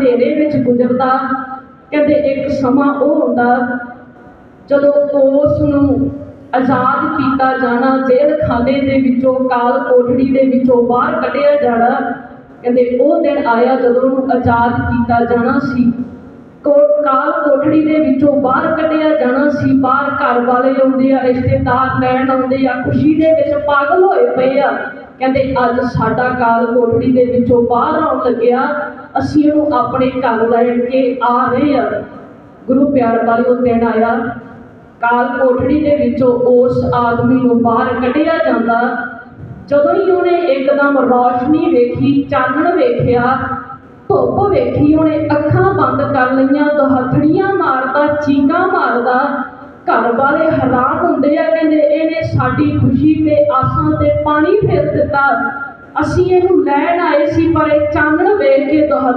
ਹਨੇਰੇ ਵਿੱਚ ਗੁਜ਼ਰਦਾ, ਕਹਿੰਦੇ ਇੱਕ ਸਮਾਂ ਉਹ ਹੁੰਦਾ ਜਦੋਂ ਉਸ ਨੂੰ ਆਜ਼ਾਦ ਕੀਤਾ ਜਾਣਾ, ਜੇਲ੍ਹ ਖਾਨੇ ਦੇ ਵਿੱਚੋਂ, ਕਾਲ ਕੋਠੜੀ ਦੇ ਵਿੱਚੋਂ ਬਾਹਰ ਕੱਢਿਆ ਜਾਣਾ, ਕਹਿੰਦੇ ਉਹ ਦਿਨ ਆਇਆ ਜਦੋਂ ਉਹਨੂੰ ਆਜ਼ਾਦ ਕੀਤਾ ਜਾਣਾ ਸੀ। ਕੋ, ਕਾਲ ਕੋਠੜੀ ਦੇ ਵਿੱਚੋਂ ਬਾਹਰ ਕੱਢਿਆ ਜਾਣਾ ਸੀ, ਬਾਹਰ ਘਰ ਵਾਲੇ ਆਉਂਦੇ ਆ, ਰਿਸ਼ਤੇਦਾਰ ਲੈਣ ਆਉਂਦੇ ਆ, ਖੁਸ਼ੀ ਦੇ ਵਿੱਚ ਪਾਗਲ ਹੋਏ ਪਏ ਆ। ਕਹਿੰਦੇ ਅੱਜ ਸਾਡਾ ਕਾਲ ਕੋਠੜੀ ਦੇ ਵਿੱਚੋਂ ਬਾਹਰ ਆਉਣ ਲੱਗਿਆ ਅਸੀਂ ਉਹਨੂੰ ਆਪਣੇ ਘਰ ਲੈ ਕੇ ਆ ਰਹੇ ਆ ਗੁਰੂ ਪਿਆਰ ਵਾਲੇ ਉਹ ਦਿਨ ਆਇਆ। ਕਾਲ ਕੋਠੜੀ ਦੇ ਵਿੱਚੋਂ ਉਸ ਆਦਮੀ ਨੂੰ ਬਾਹਰ ਕੱਢਿਆ ਜਾਂਦਾ। ਜਦੋਂ ਹੀ ਉਹਨੇ ਇੱਕਦਮ ਰੌਸ਼ਨੀ ਵੇਖੀ, ਚਾਨਣ ਵੇਖਿਆ, ਧੁੱਪ ਵੇਖੀ, ਉਹਨੇ ਅੱਖਾਂ ਬੰਦ ਕਰ ਲਈਆਂ, ਦੁਹੱਥੜੀਆਂ ਮਾਰਦਾ, ਚੀਕਾਂ ਮਾਰਦਾ। ਘਰ ਵਾਲੇ ਹੈਰਾਨ ਹੁੰਦੇ ਆ, ਕਹਿੰਦੇ ਇਹਨੇ ਸਾਡੀ ਖੁਸ਼ੀ ਤੇ ਆਸਾਂ ਤੇ ਅਸੀਂ ਇਹਨੂੰ ਲੈਣ ਆਏ ਸੀ ਪਰ ਇਹ ਚਾਨਣ ਵੇਖ ਕੇ ਦੁਹੱਥ